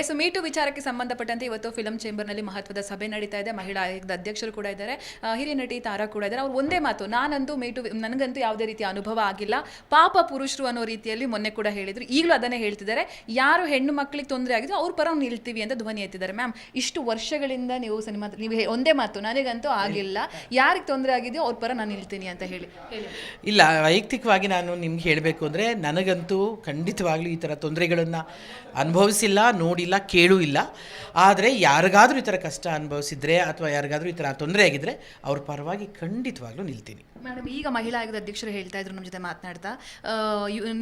S meet ವಿಚಾರಕ್ಕೆ ಸಂಬಂಧಪಟ್ಟಂತೆ ಇವತ್ತು ಫಿಲಂ ಚೇಂಬರ್ನಲ್ಲಿ ಮಹತ್ವದ ಸಭೆ ನಡೀತಾ ಇದೆ. ಮಹಿಳಾ ಆಯೋಗದ ಅಧ್ಯಕ್ಷರು ಕೂಡ ಇದ್ದಾರೆ. ಹಿರಿಯ ನಟಿ ತಾರಾ ಕೂಡ ಇದ್ದಾರೆ. ಅವ್ರು ಒಂದೇ ಮಾತು ನಾನಂತೂ ಮೀಟು ನನಗಂತೂ ಯಾವುದೇ ರೀತಿಯ ಅನುಭವ ಆಗಿಲ್ಲ. ಪಾಪ ಪುರುಷರು ಅನ್ನೋ ರೀತಿಯಲ್ಲಿ ಮೊನ್ನೆ ಕೂಡ ಹೇಳಿದ್ರು. ಈಗಲೂ ಅದನ್ನೇ ಹೇಳ್ತಿದ್ದಾರೆ. ಯಾರು ಹೆಣ್ಣು ಮಕ್ಕಳಿಗೆ ತೊಂದರೆ ಆಗಿದ್ರು ಅವ್ರ ಪರ ನಿಲ್ತೀವಿ ಅಂತ ಧ್ವನಿ ಎತ್ತಿದ್ದಾರೆ. ಮ್ಯಾಮ್ ಇಷ್ಟು ವರ್ಷಗಳಿಂದ ನೀವು ಸಿನಿಮಾ ನೀವು ಒಂದೇ ಮಾತು ನನಗಂತೂ ಆಗಿಲ್ಲ. ಯಾರಿಗೆ ತೊಂದರೆ ಆಗಿದೆಯೋ ಅವ್ರ ಪರ ನಾನು ನಿಲ್ತೀನಿ ಅಂತ ಹೇಳಿ. ಇಲ್ಲ ವೈಯಕ್ತಿಕವಾಗಿ ನಾನು ನಿಮ್ಗೆ ಹೇಳಬೇಕು ಅಂದರೆ ನನಗಂತೂ ಖಂಡಿತವಾಗ್ಲೂ ಈ ಥರ ತೊಂದರೆಗಳನ್ನು ಅನುಭವಿಸಿಲ್ಲ ನೋಡಿಲ್ಲ ಕೇಳೂ ಇಲ್ಲ. ಆದರೆ ಯಾರಿಗಾದರೂ ಈ ಥರ ಕಷ್ಟ ಅನುಭವಿಸಿದ್ರೆ ಅಥವಾ ಯಾರಿಗಾದರೂ ಈ ಥರ ತೊಂದರೆ ಆಗಿದ್ರೆ ಅವ್ರ ಪರವಾಗಿ ಖಂಡಿತವಾಗ್ಲೂ ನಿಲ್ತೀನಿ. ಮೇಡಮ್ ಈಗ ಮಹಿಳಾ ಆಯೋಗದ ಅಧ್ಯಕ್ಷರು ಹೇಳ್ತಾ ಇದ್ರು ನಮ್ಮ ಜೊತೆ ಮಾತನಾಡ್ತಾ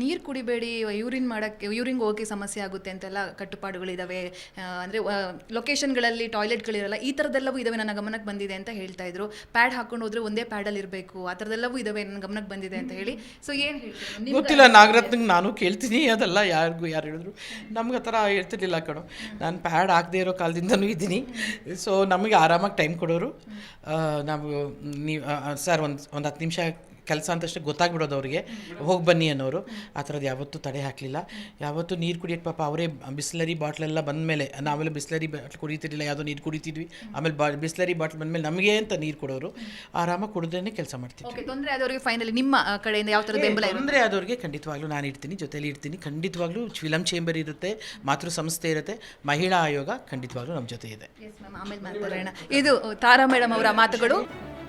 ನೀರು ಕುಡಿಬೇಡಿ ಯೂರಿನ್ ಮಾಡಕ್ಕೆ ಯೂರಿನ್ ಹೋಗಿ ಸಮಸ್ಯೆ ಆಗುತ್ತೆ ಅಂತೆಲ್ಲ ಕಟ್ಟುಪಾಡುಗಳಿದ್ದಾವೆ ಅಂದರೆ ಲೊಕೇಶನ್ಗಳಲ್ಲಿ ಟಾಯ್ಲೆಟ್ಗಳಿರಲ್ಲ ಈ ಥರದ್ದೆಲ್ಲವೂ ಇದಾವೆ ನನ್ನ ಗಮನಕ್ಕೆ ಬಂದಿದೆ ಅಂತ ಹೇಳ್ತಾ ಇದ್ರು. ಪ್ಯಾಡ್ ಹಾಕೊಂಡು ಹೋದ್ರೆ ಒಂದೇ ಪ್ಯಾಡಲ್ಲಿ ಇರಬೇಕು ಆ ಥರದ್ದೆಲ್ಲವೂ ಇದಾವೆ ನನ್ನ ಗಮನಕ್ಕೆ ಬಂದಿದೆ ಅಂತ ಹೇಳಿ. ಸೊ ಏನು ಗೊತ್ತಿಲ್ಲ ನಾಗರತ್ನಂಗೆ ನಾನು ಕೇಳ್ತೀನಿ ಅದೆಲ್ಲ ಯಾರಿಗೂ ಯಾರು ಹೇಳಿದ್ರು. ನಮ್ಗೆ ಆ ಥರ ಹೇಳ್ತಿರ್ಲಿಲ್ಲ. ಕಣೋ ನಾನು ಪ್ಯಾಡ್ ಹಾಕದೇ ಇರೋ ಕಾಲದಿಂದನೂ ಇದ್ದೀನಿ. ಸೊ ನಮಗೆ ಆರಾಮಾಗಿ ಟೈಮ್ ಕೊಡೋರು. ನಾವು, ನೀವು ಸರ್ ಒಂದು ಒಂದು ಹತ್ತು ನಿಮಿಷ ಕೆಲಸ ಅಂತಷ್ಟೇ ಗೊತ್ತಾಗ್ಬಿಡೋದು ಅವರಿಗೆ. ಹೋಗಿ ಬನ್ನಿ ಅನ್ನೋರು. ಆ ಥರದ್ದು ಯಾವತ್ತೂ ತಡೆ ಹಾಕಲಿಲ್ಲ. ಯಾವತ್ತೂ ನೀರು ಕುಡಿಯೋಕ್ಕೆ ಪಾಪ ಅವರೇ ಬಿಸ್ಲರಿ ಬಾಟ್ಲೆಲ್ಲ ಬಂದಮೇಲೆ ನಾವೆಲ್ಲ ಬಿಸ್ಲರಿ ಬಾಟ್ಲ್ ಕುಡಿತಿರಲಿಲ್ಲ ಯಾವುದೋ ನೀರು ಕುಡಿತಿದ್ವಿ. ಆಮೇಲೆ ಬಾ ಬಿಸ್ಲರಿ ಬಾಟ್ಲ್ ಬಂದಮೇಲೆ ನಮಗೆ ಅಂತ ನೀರು ಕೊಡೋರು. ಆರಾಮಾಗಿ ಕುಡಿದ್ರೇ ಕೆಲಸ ಮಾಡ್ತೀವಿ ತೊಂದರೆ ಆದವರಿಗೆ ಫೈನಲಿ ನಿಮ್ಮ ಕಡೆಯಿಂದ ಯಾವ ಥರ ಬೆಂಬಲ ತೊಂದರೆ ಆದವ್ರಿಗೆ ಖಂಡಿತವಾಗ್ಲೂ ನಾನು ಇರ್ತೀನಿ ಜೊತೆಲಿ ಇರ್ತೀನಿ. ಖಂಡಿತವಾಗ್ಲೂ ಫಿಲಂ ಚೇಂಬರ್ ಇರುತ್ತೆ ಮಾತೃ ಸಂಸ್ಥೆ ಇರುತ್ತೆ ಮಹಿಳಾ ಆಯೋಗ ಖಂಡಿತವಾಗ್ಲೂ ನಮ್ಮ ಜೊತೆ ಇದೆ. ಆಮೇಲೆ ಮಾತಾಡೋಣ. ಇದು ತಾರಾ ಮೇಡಮ್ ಅವರ ಮಾತುಗಳು.